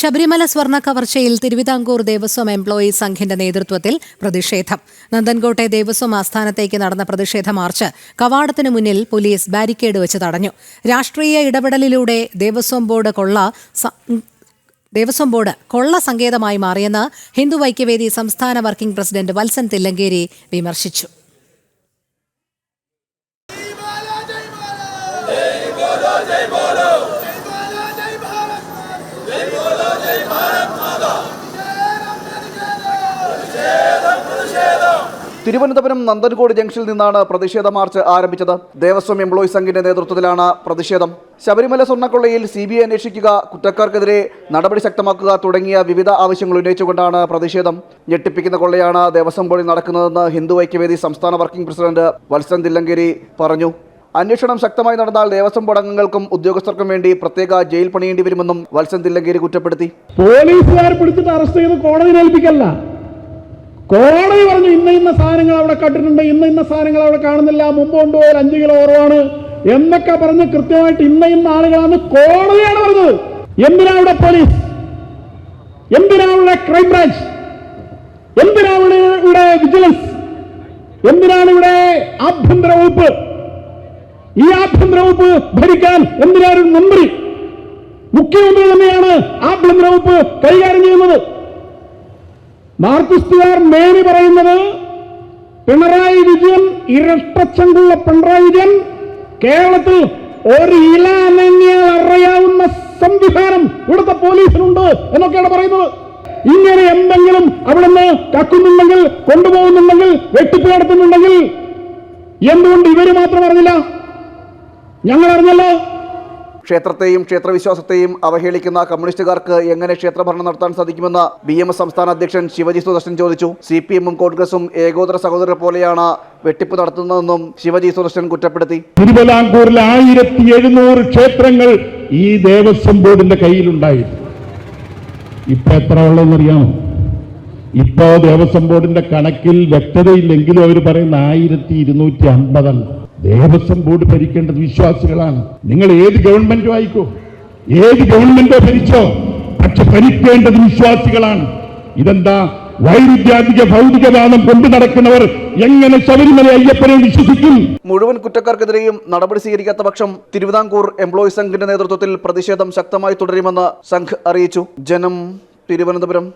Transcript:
ശബരിമല സ്വർണ കവർച്ചയിൽ തിരുവിതാംകൂർ ദേവസ്വം എംപ്ലോയീസ് സംഘിന്റെ നേതൃത്വത്തിൽ പ്രതിഷേധം. നന്ദൻകോട്ടെ ദേവസ്വം ആസ്ഥാനത്തേക്ക് നടന്ന പ്രതിഷേധ മാർച്ച് കവാടത്തിന് മുന്നിൽ പോലീസ് ബാരിക്കേഡ് വെച്ച് തടഞ്ഞു. രാഷ്ട്രീയ ഇടപെടലിലൂടെ ദേവസ്വം ബോർഡ് കൊള്ള ദേവസ്വം ബോർഡ് കൊള്ള സങ്കേതമായി മാറിയെന്ന് ഹിന്ദു ഐക്യവേദി സംസ്ഥാന വർക്കിംഗ് പ്രസിഡന്റ് വത്സൻ തില്ലങ്കേരി വിമർശിച്ചു. തിരുവനന്തപുരം നന്ദൻകോട് ജംഗ്ഷനിൽ നിന്നാണ് പ്രതിഷേധ മാർച്ച് ആരംഭിച്ചത്. ദേവസ്വം എംപ്ലോയി സംഘിന്റെ നേതൃത്വത്തിലാണ് പ്രതിഷേധം. ശബരിമല സ്വർണക്കൊള്ളയിൽ സി ബി ഐ അന്വേഷിക്കുക കുറ്റക്കാർക്കെതിരെ നടപടി ശക്തമാക്കുക തുടങ്ങിയ വിവിധ ആവശ്യങ്ങൾ ഉന്നയിച്ചുകൊണ്ടാണ് പ്രതിഷേധം. ഞെട്ടിപ്പിക്കുന്ന കൊള്ളയാണ് ദേവസ്വം ബോർഡിൽ നടക്കുന്നതെന്ന് ഹിന്ദു ഐക്യവേദി സംസ്ഥാന വർക്കിംഗ് പ്രസിഡന്റ് വത്സൻ തില്ലങ്കേരി പറഞ്ഞു. അന്വേഷണം ശക്തമായി നടന്നാൽ ദേവസ്വം ബോർഡ് അംഗങ്ങൾക്കും ഉദ്യോഗസ്ഥർക്കും വേണ്ടി പ്രത്യേക ജയിൽ പണിയേണ്ടി വരുമെന്നും വത്സൻ തില്ലങ്കേരി കുറ്റപ്പെടുത്തി. പോലീസുകാർ അറസ്റ്റ് ചെയ്ത് കോടതിയിൽ ഏൽപ്പിക്കല്ല. കോടതി പറഞ്ഞു ഇന്ന ഇന്ന സാധനങ്ങൾ അവിടെ കണ്ടിട്ടുണ്ട് ഇന്ന ഇന്ന സാധനങ്ങൾ അവിടെ കാണുന്നില്ല മുമ്പ് കൊണ്ടുപോയാൽ അഞ്ച് കിലോ ഓർവാണ് എന്നൊക്കെ പറഞ്ഞ് കൃത്യമായിട്ട് ഇന്ന ഇന്ന ആളുകളാണ് കോടതിയാണ് പറഞ്ഞത്. എന്തിനാ പോലീസ്? എന്തിനാ ഇവിടെ ക്രൈംബ്രാഞ്ച് എന്തിനാ ഇവിടെ ഇവിടെ വിജിലൻസ് എന്തിനാണ് ഇവിടെ ആഭ്യന്തര വകുപ്പ്? ഈ ആഭ്യന്തര വകുപ്പ് ഭരിക്കാൻ എന്തിനാ ഒരു മന്ത്രി? മുഖ്യമന്ത്രി തന്നെയാണ് ആഭ്യന്തര വകുപ്പ് കൈകാര്യം ചെയ്യുന്നത്. മാർക്സിസ്റ്റുകാർ മേനി പറയുന്നത് പിണറായി വിജയൻ ഇരട്ടച്ചങ്കുള്ള പിണറായി വിജയൻ കേരളത്തിൽ ഒരു ഇല അനങ്ങിയാൽ അറിയാവുന്ന സംവിധാനം ഇവിടുത്തെ പോലീസിനുണ്ട് എന്നൊക്കെയാണ് പറയുന്നത്. ഇങ്ങനെ എന്തെങ്കിലും അവിടുന്ന് കക്കുന്നുണ്ടെങ്കിൽ കൊണ്ടുപോകുന്നുണ്ടെങ്കിൽ വെട്ടിപ്പ് നടത്തുന്നുണ്ടെങ്കിൽ എന്തുകൊണ്ട് ഇവർ മാത്രം അറിഞ്ഞില്ല? ഞങ്ങൾ അറിഞ്ഞല്ലോ. ക്ഷേത്രത്തെയും ക്ഷേത്രവിശ്വാസത്തെയും അവഹേളിക്കുന്ന കമ്മ്യൂണിസ്റ്റുകാർക്ക് എങ്ങനെ ക്ഷേത്രഭരണം നടത്താൻ സാധിക്കുമെന്ന് ബി എം എസ് സംസ്ഥാന അധ്യക്ഷൻ ശിവജി സുദർശൻ ചോദിച്ചു. സി പി എമ്മും കോൺഗ്രസും ഏകോദര സഹോദരരെ പോലെയാണ് വെട്ടിപ്പ് നടത്തുന്നതെന്നും ശിവജി സുദർശൻ കുറ്റപ്പെടുത്തി. തിരുവിതാംകൂറിൽ ആയിരത്തി എഴുന്നൂറ് ക്ഷേത്രങ്ങൾ ഈ ദേവസ്വം ബോർഡിന്റെ കയ്യിലുണ്ടായിരുന്നു. ഇപ്പൊ എത്ര ഉള്ളതെന്നറിയാമോ? ഇപ്പോ ദേവസ്വം ബോർഡിന്റെ കണക്കിൽ വ്യക്തതയില്ലെങ്കിലും അവർ പറയുന്ന ആയിരത്തി ഇരുന്നൂറ്റി അമ്പതെണ്ണം. ദേവസ്വം ബോർഡ് ഭരിക്കേണ്ടത് വിശ്വാസികളാണ്. നിങ്ങൾ ഏത് ഗവൺമെന്റോ ആയിക്കോ ഏത് ഗവൺമെന്റോ ഭരിച്ചോ പക്ഷെ ഭരിക്കേണ്ടത് വിശ്വാസികളാണ്. ഇതെന്താ? വൈരുദ്ധ്യാധിക ഭൗതികവാദം കൊണ്ടു നടക്കുന്നവർ എങ്ങനെ ശബരിമല അയ്യപ്പനെ വിശ്വസിക്കും? മുഴുവൻ കുറ്റക്കാർക്കെതിരെയും നടപടി സ്വീകരിക്കാത്ത പക്ഷം തിരുവിതാംകൂർ എംപ്ലോയി സംഘിന്റെ നേതൃത്വത്തിൽ പ്രതിഷേധം ശക്തമായി തുടരുമെന്ന് സംഘ് അറിയിച്ചു. ജനം തിരുവനന്തപുരം.